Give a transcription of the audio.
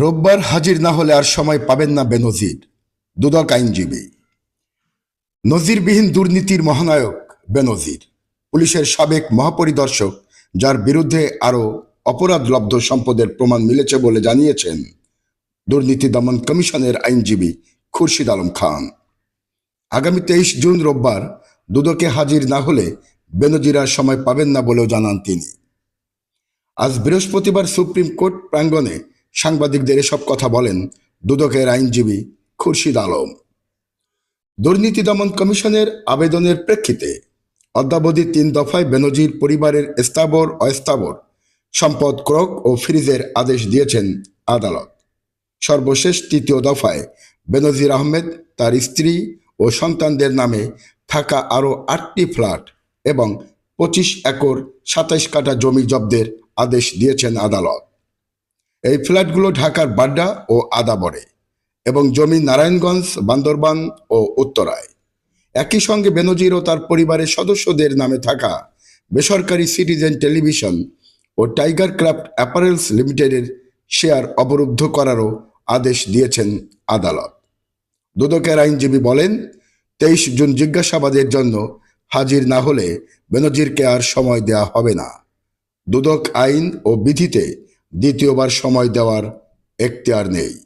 রোববার হাজির না হলে আর সময় পাবেন না বেনজির, দুদক আইনজীবী। নজিরবিহীন দুর্নীতির মহানায়ক বেনজির, পুলিশের সাবেক মহাপরিদর্শক, যার বিরুদ্ধে আরও অপরাধলব্ধ সম্পদের প্রমাণ মিলেছে বলে জানিয়েছেন দুর্নীতি দমন কমিশনের আইনজীবী খুরশিদ আলম খান। আগামী তেইশ জুন রোববার দুদকে হাজির না হলে বেনজির সময় পাবেন না বলেও জানান তিনি। আজ বৃহস্পতিবার সুপ্রিম কোর্ট প্রাঙ্গণে সাংবাদিকদের এসব কথা বলেন দুদকের আইনজীবী খুরশিদ আলম। দুর্নীতি দমন কমিশনের আবেদনের প্রেক্ষিতে অদ্যাবধি তিন দফায় বেনজির পরিবারের স্থাবর, অস্থাবর সম্পদ ক্রক ও ফ্রিজের আদেশ দিয়েছেন আদালত। সর্বশেষ তৃতীয় দফায় বেনজির আহমেদ, তার স্ত্রী ও সন্তানদের নামে থাকা আরও আটটি ফ্ল্যাট এবং পঁচিশ একর সাতাইশ কাঠা জমি জব্দের আদেশ দিয়েছেন আদালত। এই ফ্ল্যাটগুলো ঢাকার বাড্ডা ও আদাবরে এবং জমি নারায়ণগঞ্জ, বান্দরবান ও উত্তরায়। একই সঙ্গে বেনজির ও তার পরিবারের সদস্যদের নামে থাকা বেসরকারি সিটিজেন টেলিভিশন ও টাইগার ক্রাফট অ্যাপারেলস লিমিটেডের শেয়ার অবরুদ্ধ করারও আদেশ দিয়েছেন আদালত। দুদকের আইনজীবী বলেন, তেইশ জুন জিজ্ঞাসাবাদের জন্য হাজির না হলে বেনজিরকে আর সময় দেওয়া হবে না। দুদক আইন ও বিধিতে দ্বিতীয়বার সময় দেওয়ার এখতিয়ার নেই।